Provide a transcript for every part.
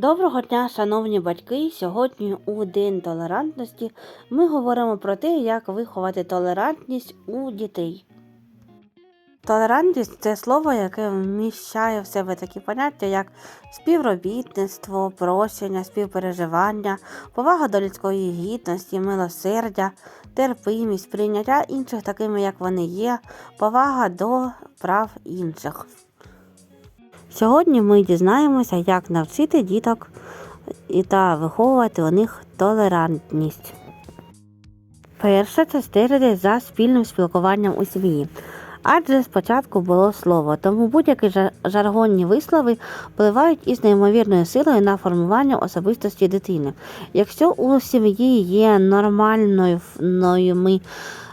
Доброго дня, шановні батьки! Сьогодні у День толерантності ми говоримо про те, як виховати толерантність у дітей. Толерантність це слово, яке вміщає в себе такі поняття, як співробітництво, прощення, співпереживання, повага до людської гідності, милосердя, терпимість, прийняття інших такими, як вони є, повага до прав інших. Сьогодні ми дізнаємося, як навчити діток та виховувати у них толерантність. Перше це стежити за спільним спілкуванням у сім'ї. Адже спочатку було слово, тому будь-які жаргонні вислови впливають із неймовірною силою на формування особистості дитини. Якщо у сім'ї є нормальною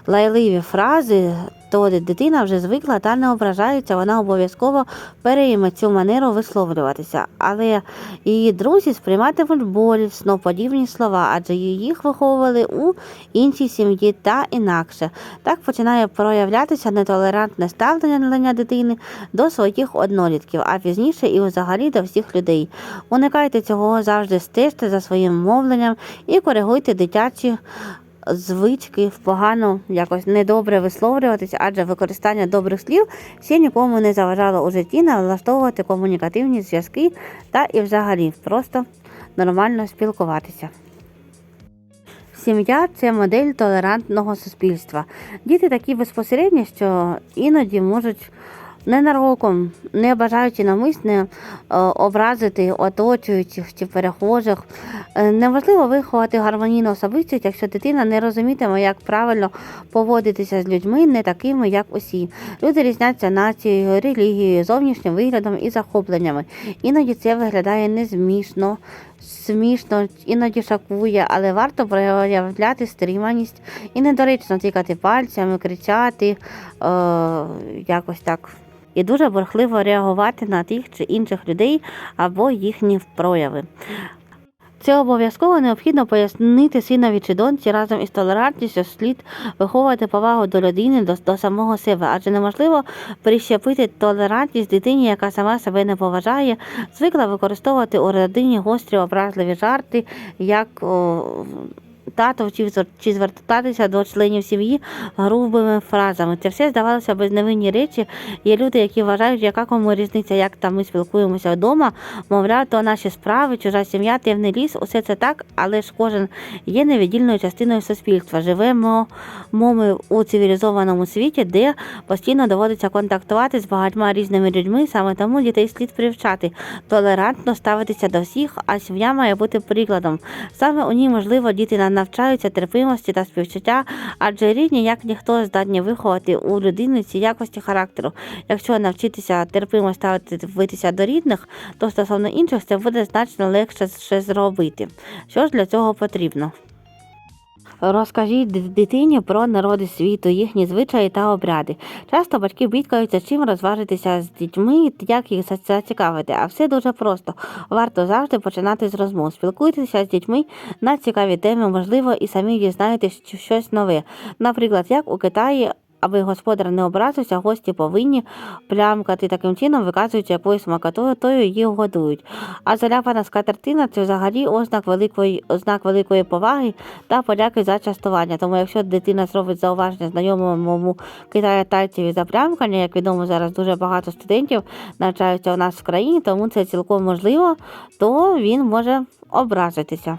лайливі фрази, то дитина вже звикла та не ображається, вона обов'язково перейме цю манеру висловлюватися. Але її друзі сприйматимуть болісно подібні слова, адже їх виховували у іншій сім'ї та інакше. Так починає проявлятися нетолерантне ставлення дитини до своїх однолітків, а пізніше і взагалі до всіх людей. Уникайте цього завжди стежте за своїм мовленням і коригуйте дитячі звички погано якось недобре висловлюватися, адже використання добрих слів ще нікому не заважало у житті налаштовувати комунікативні зв'язки та і взагалі просто нормально спілкуватися. Сім'я це модель толерантного суспільства. Діти такі безпосередні, що іноді можуть ненароком, не бажаючи навмисне е, образити оточуючих чи перехожих. Е, Неможливо виховати гармонійну особистість, якщо дитина не розумітиме, як правильно поводитися з людьми, не такими, як усі. Люди різняться нацією, релігією, зовнішнім виглядом і захопленнями. Іноді це виглядає незмішно, смішно, іноді шокує, але варто проявляти стриманість і недоречно тикати пальцями, кричати, е, якось так. І дуже бурхливо реагувати на тих чи інших людей або їхні прояви. Це обов'язково необхідно пояснити синові чи доньці разом із толерантністю слід виховувати повагу до людини, до, до самого себе, адже неможливо прищепити толерантність дитині, яка сама себе не поважає, звикла використовувати у родині гострі образливі жарти, як о, тато вчив чи звертатися до членів сім'ї грубими фразами. Це все здавалося безневинні речі. Є люди, які вважають, яка кому різниця, як там ми спілкуємося вдома, мовляв, то наші справи, чужа сім'я, темний ліс, усе це так, але ж кожен є невіддільною частиною суспільства. Живемо ми у цивілізованому світі, де постійно доводиться контактувати з багатьма різними людьми. Саме тому дітей слід привчати толерантно ставитися до всіх, а сім'я має бути прикладом. Саме у ній, можливо, діти на- навчаються терпимості та співчуття, адже рідні, як ніхто, здатні виховати у людини ці якості характеру. Якщо навчитися терпимо ставитися до рідних, то стосовно інших це буде значно легше зробити. Що ж для цього потрібно? Розкажіть дитині про народи світу, їхні звичаї та обряди. Часто батьки бідкаються, чим розважитися з дітьми, як їх зацікавити. А все дуже просто. Варто завжди починати з розмов. Спілкуйтеся з дітьми на цікаві теми, можливо, і самі дізнаєтесь щось нове. Наприклад, як у Китаї. Аби господар не образився, гості повинні плямкати таким чином, виказуючи якоюсь смакотою, тою її годують. А заляпана скатертина це взагалі ознак великої ознак великої поваги та подяки за частування. Тому якщо дитина зробить зауваження знайомому Китаю тайцеві за плямкання, як відомо зараз дуже багато студентів навчаються у нас в країні, тому це цілком можливо, то він може образитися.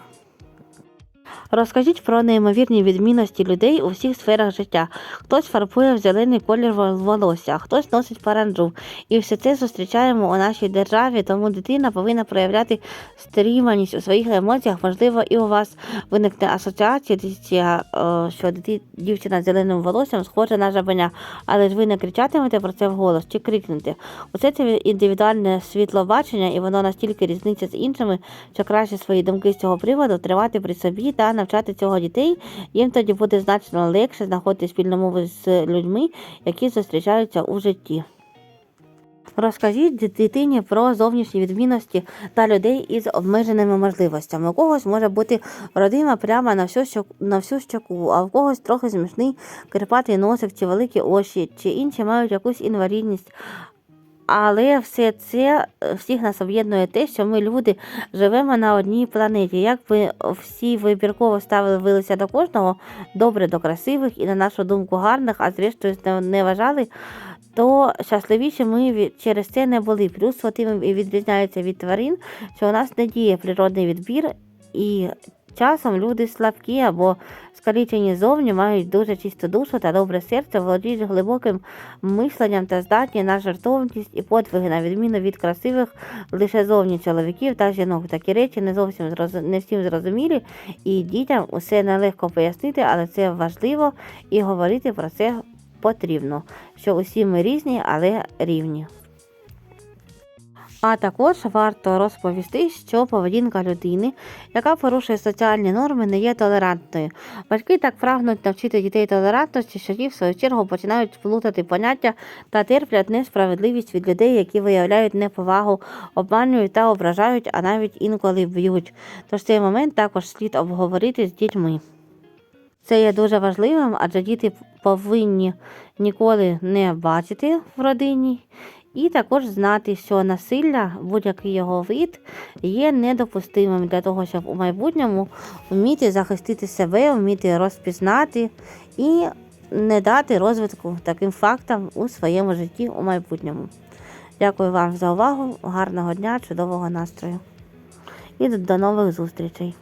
Розкажіть про неймовірні відмінності людей у всіх сферах життя. Хтось фарбує в зелений колір волосся, хтось носить паранджу. І все це зустрічаємо у нашій державі, тому дитина повинна проявляти стриманість у своїх емоціях. Можливо, і у вас виникне асоціація, е, що дівчина з зеленим волоссям схожа на жабеня, але ж ви не кричатимете про це вголос чи крикнете. Усе це індивідуальне світлобачення, і воно настільки різниця з іншими, що краще свої думки з цього приводу тримати при собі та навчати цього дітей. Їм тоді буде значно легше знаходити спільну мову з людьми, які зустрічаються у житті. Розкажіть дитині про зовнішні відмінності та людей із обмеженими можливостями. У когось може бути родима прямо на всю щоку, на всю щоку, а в когось трохи смішний кирпатий носик чи великі очі, чи інші мають якусь інвалідність. Але все це е, всіх нас об'єднує те, що ми люди живемо на одній планеті. Як би всі вибірково ставилися до кожного, добре до красивих і на нашу думку гарних, а зрештою не- вважали, то щасливіші ми через це не були. Плюс тим і відрізняється від тварин, що у нас не діє природний відбір, і часом люди слабкі або скалічені зовні мають дуже чисту душу та добре серце, володіють глибоким мисленням та здатні на жертовність і подвиги, на відміну від красивих лише зовні чоловіків та жінок. Такі речі не зовсім не всім зрозумілі, і дітям усе нелегко пояснити, але це важливо і говорити про це потрібно, що усі ми різні, але рівні. А також варто розповісти, що поведінка людини, яка порушує соціальні норми, не є толерантною. Батьки так прагнуть навчити дітей толерантності, що ті, в свою чергу, починають плутати поняття та терплять несправедливість від людей, які виявляють неповагу, обманюють та ображають, а навіть інколи б'ють. Тож цей момент також слід обговорити з дітьми. Це є дуже важливим, адже діти повинні ніколи не бачити в родині, і також знати, що насилля, будь-який його вид, є недопустимим для того, щоб у майбутньому вміти захистити себе, вміти розпізнати і не дати розвитку таким фактам у своєму житті у майбутньому. Дякую вам за увагу, гарного дня, чудового настрою і до нових зустрічей!